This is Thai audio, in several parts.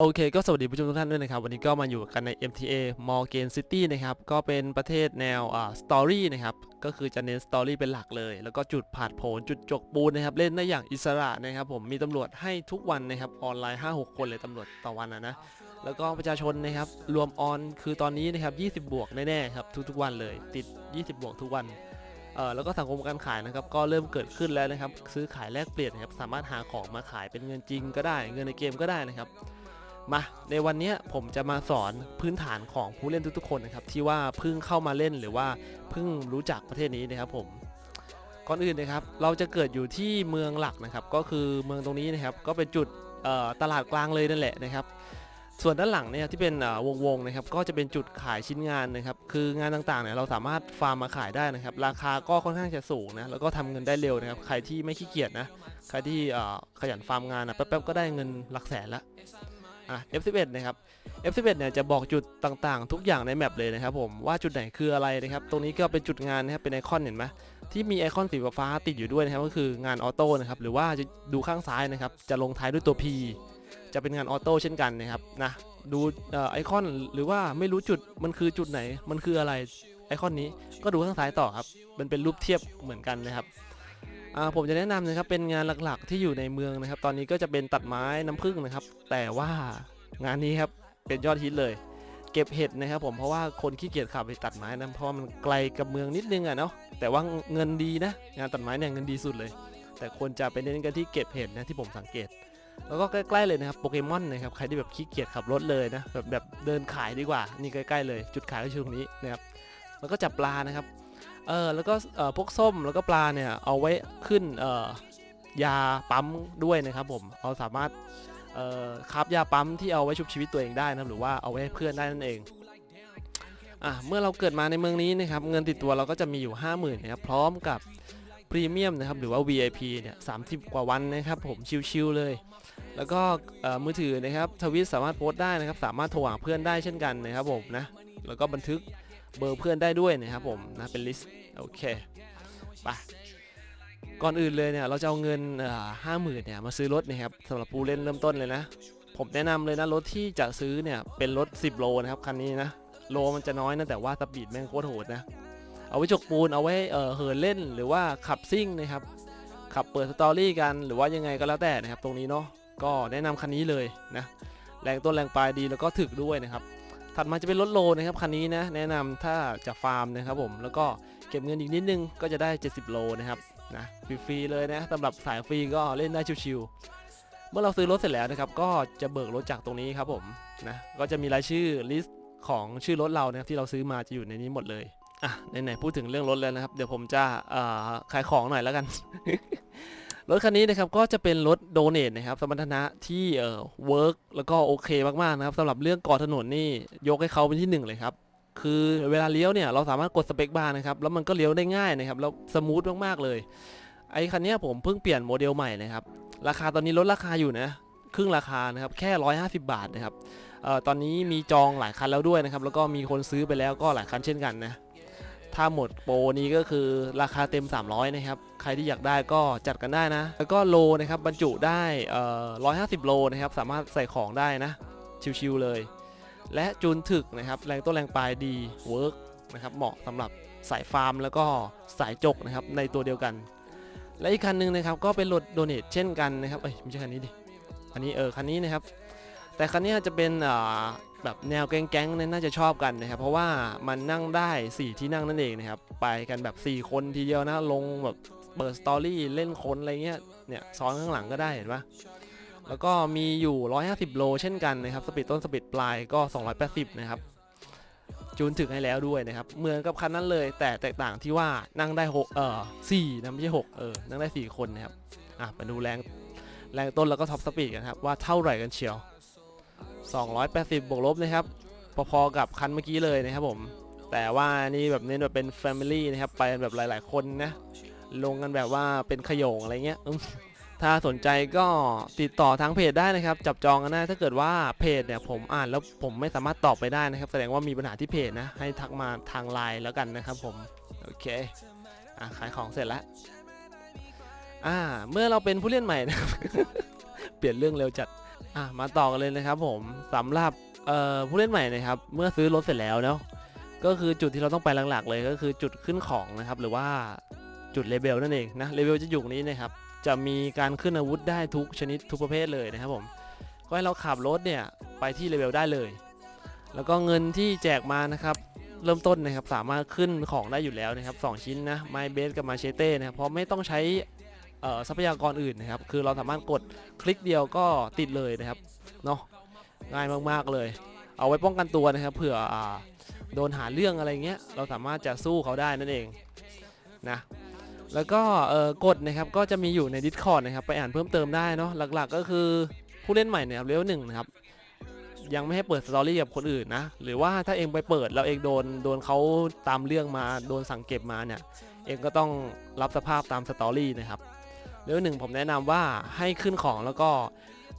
โอเคก็สวัสดีผู้ชมทุกท่านด้วยนะครับ วันนี้ก็มาอยู่กันใน MTA Morgan City นะครับ ก็เป็นประเทศแนวอ่าสตอรี่นะครับ ก็คือจะเน้นสตอรี่เป็นหลักเลย แล้วก็จุดผาดโผนจุดจกปูนนะครับ เล่นได้อย่างอิสระนะครับ ผมมีตำรวจให้ทุกวันนะครับ ออนไลน์ 5-6 คนเลยตำรวจต่อวันนะนะ แล้วก็ประชาชนนะครับ รวมออนคือตอนนี้นะครับ 20 บวกแน่ๆครับทุกๆวันเลย ติด 20 บวกทุกวันเออแล้วก็สังคมการขายนะครับก็เริ่มเกิดขึ้นแล้วนะครับซื้อขายแลกเปลี่ยนนะครับสามารถหาของมาขายเป็นเงินจริงก็ได้ เงินในเกมก็ได้นะครับ มาในวันนี้ผมจะมาสอนพื้นฐานของผู้เล่นทุกๆคนนะครับที่ว่าเพิ่งเข้ามาเล่นหรือว่าเพิ่งรู้จักประเทศนี้นะครับผมก่อนอื่นนะครับเราจะเกิดอยู่ที่เมืองหลักนะครับก็คือเมืองตรงนี้นะครับก็เป็นจุดตลาดกลางเลยนั่นแหละนะครับ ส่วนด้านหลังเนี่ยที่เป็นวงๆนะครับก็จะเป็นจุดขายชิ้นงานนะครับคืองานต่างๆเนี่ยเราสามารถฟาร์มมาขายได้นะครับราคาก็ค่อนข้างจะสูงนะแล้วก็ทำเงินได้เร็วนะครับใครที่ไม่ขี้เกียจนะใครที่ขยันฟาร์มงานนะแป๊บๆก็ได้เงินหลักแสนละ อะ F11 นะครับ F11 เนี่ยจะบอกจุดต่างๆ ทุกอย่างในแมปเลยนะครับผมว่าจุดไหนคืออะไรนะครับ ตรงนี้ก็เป็นจุดงานนะครับเป็นไอคอนเห็นไหมที่มีไอคอนสีฟ้าติดอยู่ด้วยนะครับก็คืองานออโต้นะครับหรือว่าจะดูข้างซ้ายนะครับจะลงท้ายด้วยตัว P จะเป็นงานออโต้เช่นกันนะครับนะดูไอคอนหรือว่าไม่รู้จุดมันคือจุดไหนมันคืออะไรไอคอนนี้ก็ดูข้างซ้ายต่อครับมันเป็นรูปเทียบเหมือนกันนะครับ ผมจะแนะนำนะครับเป็นงานหลักๆที่อยู่ในเมืองนะครับ ตอนนี้ก็จะเป็นตัดไม้น้ำผึ้งนะครับ แต่ว่างานนี้ครับเป็นยอดฮิตเลย เก็บเห็ดนะครับผมเพราะว่าคนขี้เกียจขับไปตัดไม้นะเพราะมันไกลกับเมืองนิดนึงอะเนาะแต่ว่าเงินดีนะ งานตัดไม้เนี่ยเงินดีสุดเลย แต่คนจะไปเน้นกันที่เก็บเห็ดนะที่ผมสังเกต แล้วก็ใกล้ๆเลยนะครับโปเกมอนนะครับใครที่แบบขี้เกียจขับรถเลยนะแบบแบบเดินขายดีกว่านี่ใกล้ๆเลย จุดขายก็อยู่ตรงนี้นะครับแล้วก็จับปลานะครับ เออแล้วก็เออพวกส้มแล้วก็ปลาเนี่ยเอาไว้ขึ้นเออยาปั๊มด้วยนะครับผมเราสามารถเออคับยาปั๊มที่เอาไว้ชุบชีวิตตัวเองได้นะหรือว่าเอาไว้ให้เพื่อนได้นั่นเองอะเมื่อเราเกิดมาในเมืองนี้นะครับเงินติดตัวเราก็จะมีอยู่ 50,000นะครับพร้อมกับพรีเมียมนะครับหรือว่า VIP เนี่ยสามกว่าวันนะครับผมชิลๆเลย แล้วก็มือถือนะครับทวิตสามารถโพสต์ได้นะครับสามารถโทรหาเพื่อนได้เช่นกันนะครับผมนะแล้วก็บันทึก เบอร์เพื่อนได้ด้วยนะครับผมนะเป็นลิสต์โอเคไปก่อนอื่นเลยเนี่ยเราจะเอาเงินห้าหมื่นเนี่ยมาซื้อรถนะครับสำหรับผู้เล่นเริ่มต้นเลยนะ ผมแนะนำเลยนะรถที่จะซื้อเนี่ยเป็นรถ 10 โลนะครับคันนี้นะโลมันจะน้อยนะแต่ว่าสปีดแม่งโคตรโหดนะเอาไว้จกปูนเอาไว้เออเหินเล่นหรือว่าขับซิ่งนะครับขับเปิดสตอรี่กันหรือว่ายังไงก็แล้วแต่นะครับตรงนี้เนาะก็แนะนำคันนี้เลยนะแรงต้นแรงปลายดีแล้วก็ถึกด้วยนะครับ ถัดมาจะเป็นรถโลนะครับคันนี้นะแนะนำถ้าจะฟาร์มนะครับผมแล้วก็เก็บเงินอีกนิดนึงก็จะได้ 70 โลนะครับนะฟรีๆเลยนะสำหรับสายฟรีก็เล่นได้ชิวๆเมื่อเราซื้อรถเสร็จแล้วนะครับก็จะเบิกรถจากตรงนี้ครับผมนะก็จะมีรายชื่อลิสต์ของชื่อรถเรานะครับที่เราซื้อมาจะอยู่ในนี้หมดเลยอะไหนๆพูดถึงเรื่องรถแล้วนะครับ เดี๋ยวผมจะขายของหน่อยแล้วกัน รถคันนี้นะครับก็จะเป็นรถโดเนทนะครับสมรรถนะที่เอ่อเวิร์กแล้วก็โอเคมากๆนะครับสำหรับเรื่องก่อถนนนี่ยกให้เขาเป็นที่หนึ่งเลยครับคือเวลาเลี้ยวเนี่ยเราสามารถกดสเปคบาร์นะครับแล้วมันก็เลี้ยวได้ง่ายนะครับแล้วสมูทมากๆเลยไอ้คันนี้ผมเพิ่งเปลี่ยนโมเดลใหม่นะครับราคาตอนนี้ลดราคาอยู่นะครึ่งราคานะครับแค่ 150 บาทนะครับเอ่อตอนนี้มีจองหลายคันแล้วด้วยนะครับแล้วก็มีคนซื้อไปแล้วก็หลายคันเช่นกันนะ ถ้าหมดโปรนี้ก็คือราคาเต็ม 300 นะครับ ใครที่อยากได้ก็จัดกันได้นะ แล้วก็โลนะครับบรรจุได้เอ่อ150 โลนะครับ สามารถใส่ของได้นะ ชิวๆเลย และจูนถึกนะครับ แรงต้นแรงปลายดีเวิร์กนะครับ เหมาะสำหรับสายฟาร์มแล้วก็สายจกนะครับในตัวเดียวกัน และอีกคันหนึงนะครับก็เป็นรถโดเนทเช่นกันนะครับ เอ้ยไม่ใช่คันนี้ดิ อันนี้เออคันนี้นะครับ แต่คันนี้จะเป็นอ่า แบบแนวแก๊งๆนี่ยน่าจะชอบกันนะครับ เพราะว่ามันนั่งได้ 4 ที่นั่งนั่นเองนะครับ ไปกันแบบ 4 คนทีเดียวนะ ลงแบบเปิดสตอรี่เล่นคนอะไรเงี้ย เนี่ยซ้อนข้างหลังก็ได้เห็นปะแล้วก็มีอยู่ 150 โลเช่นกันนะครับ สปีดต้นสปีดปลายก็ 280 นะครับ จูนถึงให้แล้วด้วยนะครับ เหมือนกับคันนั้นเลย แต่แตกต่างที่ว่านั่งได้6เออ4นะไม่ใช่6เออ นั่งได้ 4 คนนะครับ อะมาดูแรงแรงต้นแล้วก็ท็อปสปีดกันครับว่าเท่าไหร่กันเชียว 280 บวกลบนะครับ พอๆกับคันเมื่อกี้เลยนะครับผม แต่ว่านี่แบบเน้นแบบเป็น Family นะครับ ไปแบบหลาย ๆ คนนะ ลงกันแบบว่าเป็นขยงอะไรเงี้ย ถ้าสนใจก็ติดต่อทางเพจได้นะครับ จับจองกันได้ถ้าเกิดว่าเพจเนี่ยผมอ่านแล้วผมไม่สามารถตอบไปได้นะครับ แสดงว่ามีปัญหาที่เพจนะ ให้ทักมาทางไลน์แล้วกันนะครับผม โอเค อะขายของเสร็จแล้ว อ่า เมื่อเราเป็นผู้เล่นใหม่นะ เปลี่ยนเรื่องเร็วจัด อะมาต่อกันเลยนะครับผมสำหรับเอ่อผู้เล่นใหม่นะครับ เมื่อซื้อรถเสร็จแล้วเนาะก็คือจุดที่เราต้องไปหลักๆเลยก็คือจุดขึ้นของนะครับ หรือว่าจุดเลเบลนั่นเองนะเลเบลจะอยู่นี้นะครับ จะมีการขึ้นอาวุธได้ทุกชนิดทุกประเภทเลยนะครับผมก็ให้เราขับรถเนี่ยไปที่เลเวลได้เลย แล้วก็เงินที่แจกมานะครับ เริ่มต้นนะครับสามารถขึ้นของได้อยู่แล้วนะครับสองชิ้นนะไมเบสกับมาเชเต้นะครับเพราะไม่ต้องใช้ ทรัพยากรอื่นนะครับ คือเราสามารถกดคลิกเดียวก็ติดเลยนะครับเนาะง่ายมากๆเลย เอาไว้ป้องกันตัวนะครับเผื่ออโดนหาเรื่องอะไรเงี้ยเราสามารถจะสู้เขาได้นั่นเองนะแล้วก็กฎนะครับก็จะมีอยู่ใน Discord นะครับไปอ่านเพิ่มเติมได้เนาะหลักๆ ก็คือผู้เล่นใหม่เนี่ยเลเวลหนึ่งนะครับยังไม่ให้เปิดสตอรี่กับคนอื่นนะ หรือว่าถ้าเองไปเปิดแล้วเองโดนโดนเขาตามเรื่องมาโดนสั่งเก็บมาเนี่ย เองก็ต้องรับสภาพตามสตอรี่นะครับ เลเวลหนึ่งผมแนะนำว่าให้ขึ้นของแล้วก็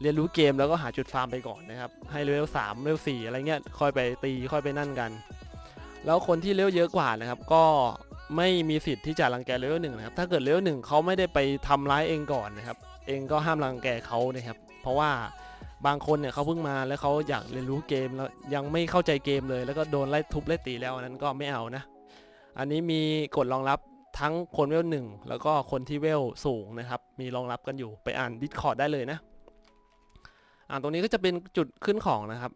เรียนรู้เกมแล้วก็หาจุดฟาร์มไปก่อนนะครับให้เลเวลสามเลเวลสี่อะไรเงี้ยค่อยไปตีค่อยไปนั่นกัน แล้วคนที่เลเวลเยอะกว่านะครับก็ไม่มีสิทธิ์ที่จะรังแกเลเวลหนึ่งนะครับถ้าเกิดเลเวลหนึ่งเขาไม่ได้ไปทำร้ายเองก่อนนะครับเองก็ห้ามรังแกเขานะครับเพราะว่าบางคนเนี่ยเขาเพิ่งมาแล้วเขาอยากเรียนรู้เกมแล้วยังไม่เข้าใจเกมเลย แล้วก็โดนไล่ทุบไล่ตีแล้วนั้นก็ไม่เอานะ อันนี้มีกฎรองรับ ทั้งคนเวลหนึ่งแล้วก็คนที่เวลสูงนะครับ มีรองรับกันอยู่ไปอ่าน Discord ได้เลยนะ อ่าตรงนี้ก็จะเป็นจุดขึ้นของนะครับ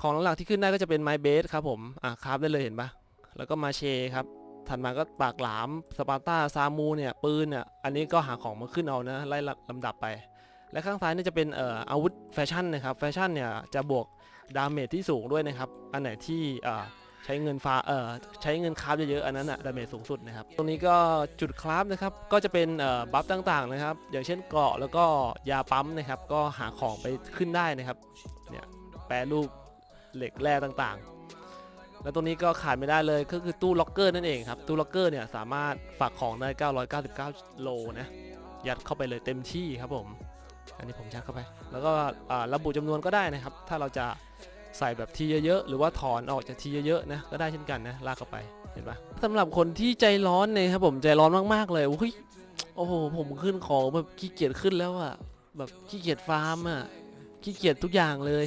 ของหลักๆที่ขึ้นได้ก็จะเป็นไม้เบสครับผม อ่าคราฟได้เลยเห็นปะแล้วก็มาเชครับถัดมาก็ปากหลามสปาร์ตาซามูเนี่ยปืนเนี่ยอันนี้ก็หาของมาขึ้นเอานะไล่ลำดับไป และข้างซ้ายนี่จะเป็นเอ่ออาวุธแฟชั่นนะครับแฟชั่นเนี่ยจะบวกดาเมจที่สูงด้วยนะครับ อันไหนที่อ่า ใช้เงินฟ้าเอ่อใช้เงินคราฟเยอะๆอันนั้นอะดาเมจสูงสุดนะครับ ตรงนี้ก็จุดคราฟนะครับก็จะเป็นเอ่อบัฟต่างๆนะครับ อย่างเช่นเกราะแล้วก็ยาปั๊มนะครับ ก็หาของไปขึ้นได้นะครับเนี่ยแปรรูปเหล็กแร่ต่างๆ แล้วตรงนี้ก็ขาดไม่ได้เลยก็คือตู้ล็อกเกอร์นั่นเองครับตู้ล็อกเกอร์เนี่ยสามารถฝากของได้ 999 โลนะยัดเข้าไปเลยเต็มที่ครับผม อันนี้ผมยัดเข้าไป แล้วก็ระบุจำนวนก็ได้นะครับ ถ้าเราจะ ใส่แบบทีเยอะๆหรือว่าถอนออกจากทีเยอะๆนะก็ได้เช่นกันนะลากเข้าไปเห็นปะสำหรับคนที่ใจร้อนเนี่ยครับผมใจร้อนมากๆเลยอุ้ยโอ้โหผมขึ้นของแบบขี้เกียจขึ้นแล้วอะแบบขี้เกียจฟาร์มอะขี้เกียจทุกอย่างเลย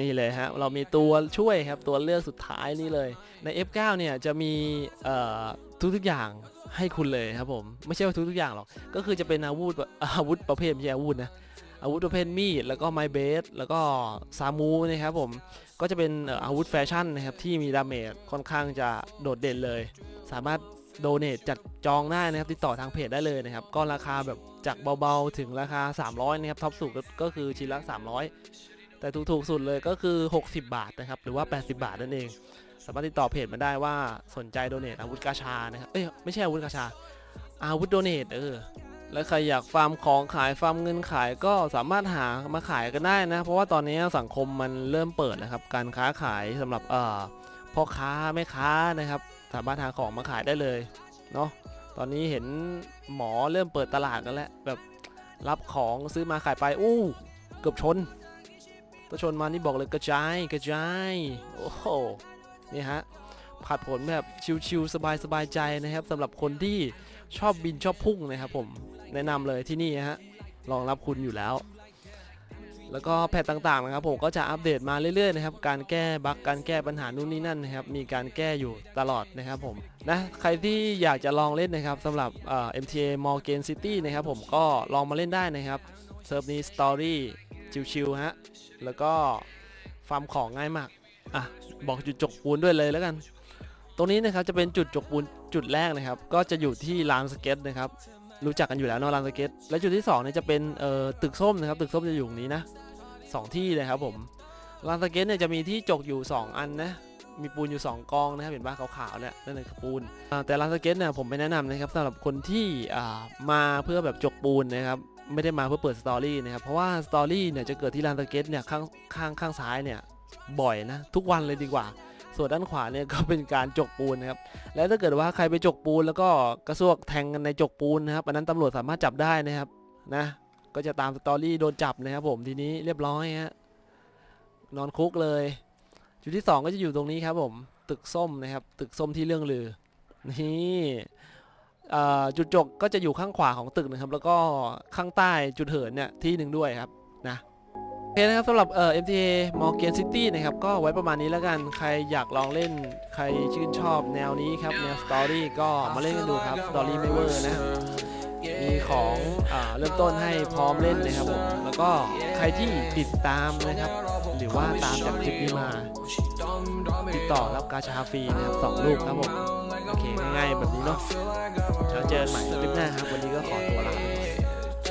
นี่เลยฮะเรามีตัวช่วยครับตัวเลือกสุดท้ายนี่เลย ใน F9 เนี่ยจะมีเอ่อทุกๆอย่างให้คุณเลยครับผม ไม่ใช่ว่าทุกๆอย่างหรอก ก็คือจะเป็นอาวุธอาวุธประเภทไม่ใช่อาวุธนะ อาวุธประเภทมีดแล้วก็ไมเบสแล้วก็ซามูนะครับผมก็จะเป็นเอ่ออาวุธแฟชั่นนะครับที่มีดาเมจค่อนข้างจะโดดเด่นเลย สามารถโดเนทจัดจองได้นะครับติดต่อทางเพจได้เลยนะครับ ก็ราคาแบบจากเบาๆถึงราคา 300นะครับท็อปสุดก็คือชิ้นละ 300 แต่ถูกๆสุดเลยก็คือ 60 บาทนะครับหรือว่า 80 บาทนั่นเองสามารถติดต่อเพจมาได้ว่าสนใจโดเนทอาวุธกาชานะครับเอ้ยไม่ใช่อาวุธกาชา อาวุธโดเนทเออ แล้วใครอยากฟาร์มของขายฟาร์มเงินขายก็สามารถหามาขายกันได้นะ เพราะว่าตอนนี้สังคมมันเริ่มเปิดแล้วครับ การค้าขายสำหรับเอ่อพ่อค้าแม่ค้านะครับ สามารถหาของมาขายได้เลยเนาะตอนนี้เห็นหมอเริ่มเปิดตลาดกันแล้วแบบรับของซื้อมาขายไปอู้เกือบชนถ้าชนมานี่บอกเลยกระจายกระจายโอ้โหนี่ฮะผัดผลแบบชิวๆสบายๆใจนะครับสำหรับคนที่ชอบบินชอบพุ่งนะครับผม แนะนำเลยที่นี่ฮะรองรับคุณอยู่แล้ว แล้วก็แพทต่างๆนะครับผมก็จะอัปเดตมาเรื่อยๆนะครับการแก้บั๊กการแก้ปัญหานู่นนี่นั่นนะครับมีการแก้อยู่ตลอดนะครับผมนะใครที่อยากจะลองเล่นนะครับสำหรับเอ่อ MTA Morgan City นะครับผมก็ลองมาเล่นได้นะครับเซิร์ฟนี้สตอรี่ชิวๆฮะแล้วก็ฟาร์มของง่ายมากอะบอกจุดจกปูนด้วยเลยแล้วกัน ตรงนี้นะครับจะเป็นจุดจกปูนจุดแรกนะครับ ก็จะอยู่ที่ลานสเก็ตนะครับ รู้จักกันอยู่แล้วนอะลานสเก็ตและจุดที่2เนี่ยจะเป็นเอ่อตึกส้มนะครับตึกส้มจะอยู่ตรงนี้นะสองที่เลยครับผมลานสเก็ตเนี่ยจะมีที่จกอยู่ 2 อันนะมีปูนอยู่ 2กองนะครับเห็นปะขาวๆเนี่ยนั่นคือปูนแต่ลานสเก็ตเนี่ยผมไม่แนะนำนะครับสำหรับคนที่อ่ามาเพื่อแบบจกปูนนะครับไม่ได้มาเพื่อเปิดสตอรี่นะครับเพราะว่าสตอรี่เนี่ยจะเกิดที่ลานสเก็ตเนี่ยข้างข้างข้างซ้ายเนี่ยบ่อยนะทุกวันเลยดีกว่า ส่วนด้านขวาเนี่ยก็เป็นการจกปูนนะครับ แล้วถ้าเกิดว่าใครไปจกปูน แล้วก็กระซวกแทงกันในจกปูนนะครับอันนั้นตำรวจสามารถจับได้นะครับนะก็จะตามสตอรี่โดนจับนะครับผมทีนี้เรียบร้อยฮะนอนคุกเลยจุดที่ 2 ก็จะอยู่ตรงนี้ครับผมตึกส้มนะครับ ตึกส้มที่เรื่องลือนี่จุดจกก็จะอยู่ข้างขวาของตึกนะครับ แล้วก็ข้างใต้จุดเหินเนี่ยที่หนึ่งด้วยครับ โอเคนะครับสำหรับเอ่อ MTA Morgan City นะครับก็ไว้ประมาณนี้แล้วกันใครอยากลองเล่นใครชื่นชอบแนวนี้ครับแนวสตอรี่ก็มาเล่นกันดูครับสตอรี่ไม่เวอร์นะมีของอ่าเริ่มต้นให้พร้อมเล่นนะครับผมแล้วก็ใครที่ติดตามนะครับ หรือว่าตามจากคลิปนี้มา ติดต่อรับกาชาฟรีนะครับสองลูกครับผมโอเคง่ายๆแบบนี้เนาะแล้วเจอกันใหม่คลิปหน้าครับวันนี้ก็ขอตัวลา